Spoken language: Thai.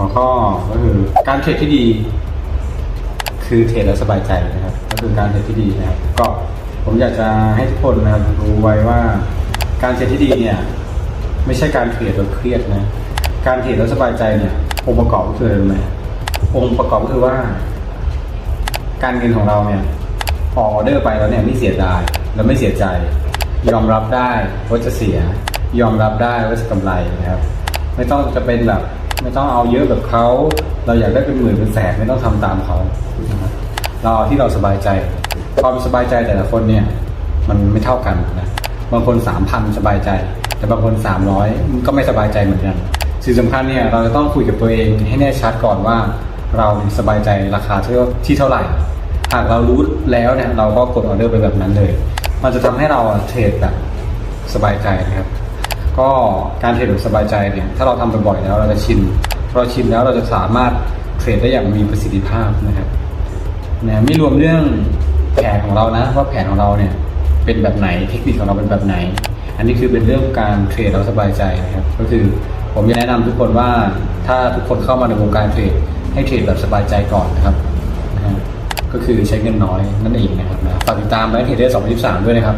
หัวข้อก็คือการเทรดที่ดี คือเทรดแล้วสบายใจนะครับ ก็คือการเทรดที่ดีนะครับ ก็ผมอยากจะให้ทุกคนนะครับรู้ไว้ว่าการเทรดที่ดีเนี่ย ไม่ใช่การเทรดแล้วเครียดนะ การเทรดแล้วสบายใจเนี่ยองค์ประกอบก็คืออะไรรู้ไหมองค์ประกอบก็คือว่า การเงินของเราเนี่ยออออเดอร์ไปแล้วเนี่ยไม่เสียดายและไม่เสียใจ ยอมรับได้ว่าจะเสีย ยอมรับได้ว่าจะกำไรนะครับ ไม่ต้องจะเป็นแบบ ไม่ต้องเอาเยอะแบบเขาเราอยากได้เป็นหมื่นเป็นแสนไม่ต้องทำตามเขานะครับเราเอาที่เราสบายใจความสบายใจแต่ละคนเนี่ย มันไม่เท่ากันนะบางคนสามพันสบายใจ แต่บางคนสามร้อยก็ไม่สบายใจเหมือนกันสิ่งสำคัญเนี่ยเราจะต้องคุยกับตัวเองให้แน่ชัดก่อนว่า เราสบายใจราคาที่ที่เท่าไหร่หากเรารู้แล้วเนี่ยเราก็กดออเดอร์ไปแบบนั้นเลย มันจะทำให้เราเทรดแบบสบายใจนะครับ ก็การเทรดแบบสบายใจเนี่ยถ้าเราทำบ่อยๆแล้วเราจะชินพอเราชินแล้วเราจะสามารถเทรดได้อย่างมีประสิทธิภาพนะครับนะไม่รวมเรื่องแผนของเรานะว่าแผนของเราเนี่ยเป็นแบบไหนเทคนิคของเราเป็นแบบไหน อันนี้คือเป็นเรื่องการเทรดเราสบายใจนะครับ ก็คือผมจะแนะนำทุกคนว่าถ้าทุกคนเข้ามาในวงการเทรดให้เทรดแบบสบายใจก่อนนะครับก็คือใช้เงินน้อยนั่นเองนะครับฝากติดตามแบงค์เทรดเดอร์2023ด้วยนะครับ